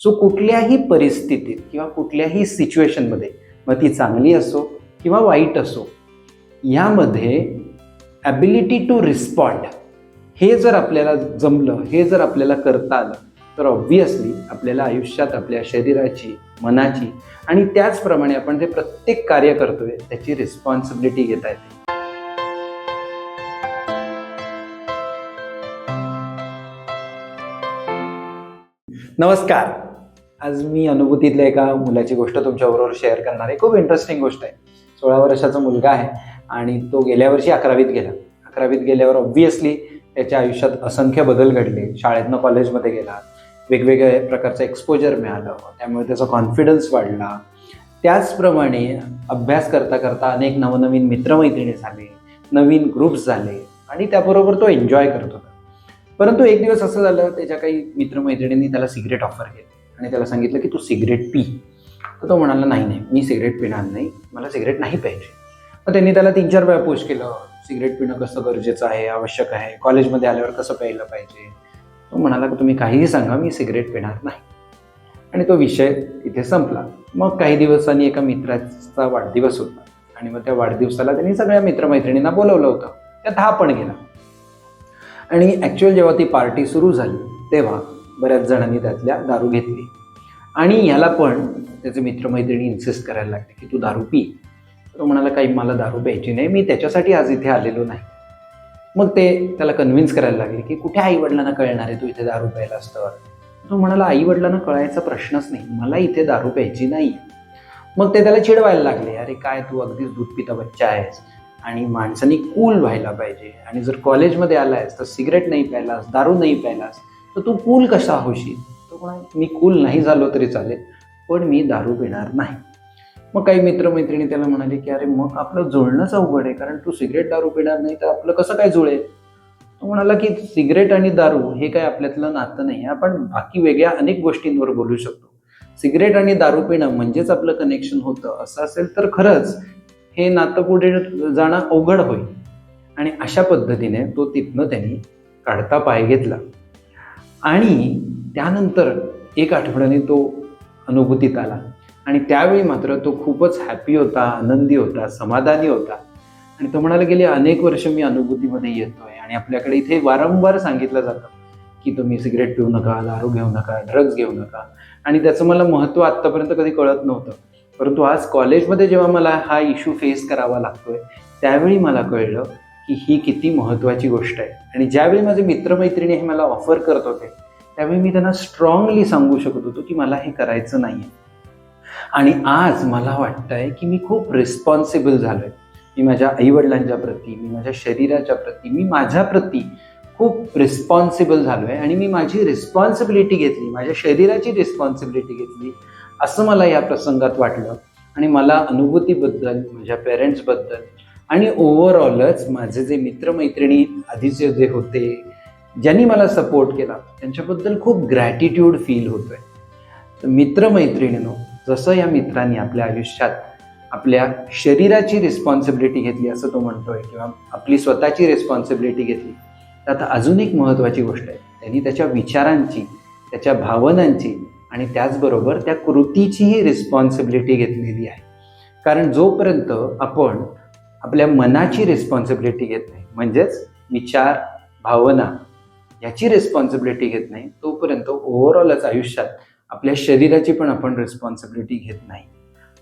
So कुठल्याही परिस्थितीत किंवा कुठल्याही सिच्युएशनमध्ये मग ती चांगली असो किंवा वाईट असो यामध्ये ॲबिलिटी टू रिस्पॉन्ड हे जर आपल्याला जमलं हे जर आपल्याला करता आलं तर ऑब्व्हियसली आपल्याला आयुष्यात आपल्या शरीराची मनाची आणि त्याचप्रमाणे आपण जे प्रत्येक कार्य करतोय त्याची रिस्पॉन्सिबिलिटी घेता येते. नमस्कार. आज मी अनुभूतीतल्या एका मुलाची गोष्ट तुमच्याबरोबर शेअर करणार आहे. खूप इंटरेस्टिंग गोष्ट आहे. सोळा वर्षाचा मुलगा आहे आणि तो गेल्या वर्षी अकरावीत गेला. अकरावीत गेल्यावर ऑब्व्हियसली त्याच्या आयुष्यात असंख्य बदल घडले. शाळेतनं कॉलेजमध्ये गेला. वेगवेगळ्या प्रकारचं एक्सपोजर मिळालं. त्यामुळे त्याचा कॉन्फिडन्स वाढला. त्याचप्रमाणे अभ्यास करता करता अनेक नवनवीन मित्रमैत्रिणी झाले नवीन ग्रुप्स झाले आणि त्याबरोबर तो एन्जॉय करत होता. परंतु एक दिवस असं झालं त्याच्या काही मित्रमैत्रिणींनी त्याला सिगरेट ऑफर केली. आणि त्याला सांगितलं की तू सिगरेट पी. तर तो म्हणाला नाही नाही मी सिगरेट पिणार नाही. मला सिगरेट नाही प्यायची. मग त्यांनी त्याला तीन चार वेळा पोस्ट केलं. सिगरेट पिणं कसं गरजेचं आहे? आवश्यक आहे. कॉलेजमध्ये आल्यावर कसं प्यायलं पाहिजे? तो म्हणाला की तुम्ही काहीही सांगा मी सिगरेट पिणार नाही. आणि तो विषय तिथे संपला. मग काही दिवसांनी एका मित्राचा वाढदिवस होता. आणि मग त्या वाढदिवसाला त्यांनी सगळ्या मित्रमैत्रिणींना बोलवलं होतं. त्यात हा पण गेला. आणि ॲक्च्युअल जेव्हा ती पार्टी सुरू झाली तेव्हा बऱ्याच जणांनी त्यातल्या दारू घेतली. आणि ह्याला पण त्याचे मित्रमैत्रिणी इन्सिस्ट करायला लागले की तू दारू पी. तो म्हणाला काही मला दारू प्यायची नाही मी त्याच्यासाठी आज इथे आलेलो नाही. मग ते त्याला कन्व्हिन्स करायला लागले की कुठे आई वडिलांना कळणार आहे तू इथे दारू प्यायला असतं? तो म्हणाला आई वडिलांना कळायचा प्रश्नच नाही मला इथे दारू प्यायची नाही. मग ते त्याला चिडवायला लागले अरे काय तू अगदीच दूध पिता बच्चा आहेस आणि माणसानी कूल व्हायला पाहिजे आणि जर कॉलेजमध्ये आलायस तर सिगरेट नाही प्यायलास दारू नाही प्यायलास तर तू कूल कसा होशील? तो म्हणा मी कूल नाही झालो तरी चालेल पण मी दारू पिणार नाही. मग काही मित्रमैत्रिणी त्याला म्हणाले की अरे मग आपलं जुळणंच अवघड आहे कारण तू सिगरेट दारू पिणार नाही तर आपलं कसं काय जुळेल? तो म्हणाला की सिगरेट आणि दारू हे काय आपल्यातलं नातं नाही आपण बाकी वेगळ्या अनेक गोष्टींवर बोलू शकतो. सिगरेट आणि दारू पिणं म्हणजेच आपलं कनेक्शन होतं असं असेल तर खरंच हे नातं पुढे जाणं अवघड होईल. आणि अशा पद्धतीने तो तिथनं त्यांनी काढता पाय घेतला. आणि त्यानंतर एक आठवड्याने तो अनुभूतीत आला. आणि त्यावेळी मात्र तो खूपच हॅपी होता आनंदी होता समाधानी होता. आणि तो म्हणाला गेले अनेक वर्ष मी अनुभूतीमध्ये येतोय आणि आपल्याकडे इथे वारंवार सांगितलं जातं की तुम्ही सिगरेट पिऊ नका दारू घेऊ नका ड्रग्ज घेऊ नका. आणि त्याचं मला महत्त्व आत्तापर्यंत कधी कळत नव्हतं. परंतु आज कॉलेजमध्ये जेव्हा मला हा इश्यू फेस करावा लागतोय त्यावेळी मला कळलं की ही किती महत्त्वाची गोष्ट आहे. आणि ज्यावेळी माझे मित्रमैत्रिणी हे मला ऑफर करत होते त्यावेळी मी त्यांना स्ट्रॉंगली सांगू शकत होतो की मला हे करायचं नाही आहे आणि आज मला वाटतंय की मी खूप रिस्पॉन्सिबल झालोय. मी माझ्या आईवडिलांच्या प्रती मी माझ्या शरीराच्या प्रती मी माझ्या प्रती खूप रिस्पॉन्सिबल झालोय. आणि मी माझी रिस्पॉन्सिबिलिटी घेतली माझ्या शरीराची रिस्पॉन्सिबिलिटी घेतली असं मला या प्रसंगात वाटलं. आणि मला अनुभूतीबद्दल माझ्या पेरेंट्सबद्दल आणि ओव्हरऑलच माझे जे मित्रमैत्रिणी आधीचे जे होते ज्यांनी मला सपोर्ट केला त्यांच्याबद्दल खूप ग्रॅटिट्यूड फील होतोय. तर मित्रमैत्रिणीनो जसं या मित्रांनी आपल्या आयुष्यात आपल्या शरीराची रिस्पॉन्सिबिलिटी घेतली असं तो म्हणतोय किंवा आपली स्वतःची रिस्पॉन्सिबिलिटी घेतली तर आता अजून एक महत्त्वाची गोष्ट आहे. त्यांनी त्याच्या विचारांची त्याच्या भावनांची आणि त्याचबरोबर त्या कृतीचीही रिस्पॉन्सिबिलिटी घेतलेली आहे. कारण जोपर्यंत आपण आपल्या मनाची रिस्पॉन्सिबिलिटी घेत नाही. म्हणजेच विचार भावना याची रिस्पॉन्सिबिलिटी घेत नाही. तोपर्यंत ओव्हरऑलच आयुष्यात आपल्या शरीराची पण आपण रिस्पॉन्सिबिलिटी घेत नाही.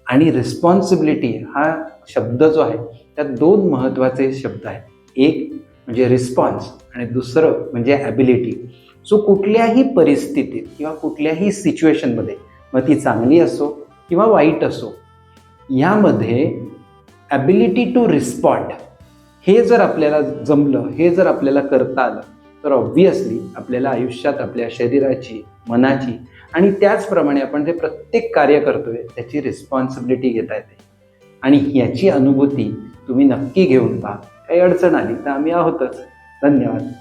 आणि रिस्पॉन्सिबिलिटी हा शब्द जो आहे त्यात दोन महत्त्वाचे शब्द आहेत. एक म्हणजे रिस्पॉन्स आणि दुसरं म्हणजे ॲबिलिटी सो कुठल्याही परिस्थितीत किंवा कुठल्याही सिच्युएशनमध्ये मग ती चांगली असो किंवा वाईट असो यामध्ये ॲबिलिटी टू रिस्पॉन्ड हे जर आपल्याला जमलं हे जर आपल्याला करता आलं तर ऑब्व्हियसली आपल्याला आयुष्यात आपल्या शरीराची मनाची आणि त्याचप्रमाणे आपण जे प्रत्येक कार्य करतोय त्याची रिस्पॉन्सिबिलिटी घेता येते. आणि याची अनुभूती तुम्ही नक्की घेऊन पहा. काही अडचण आली तर आम्ही आहोतच. धन्यवाद.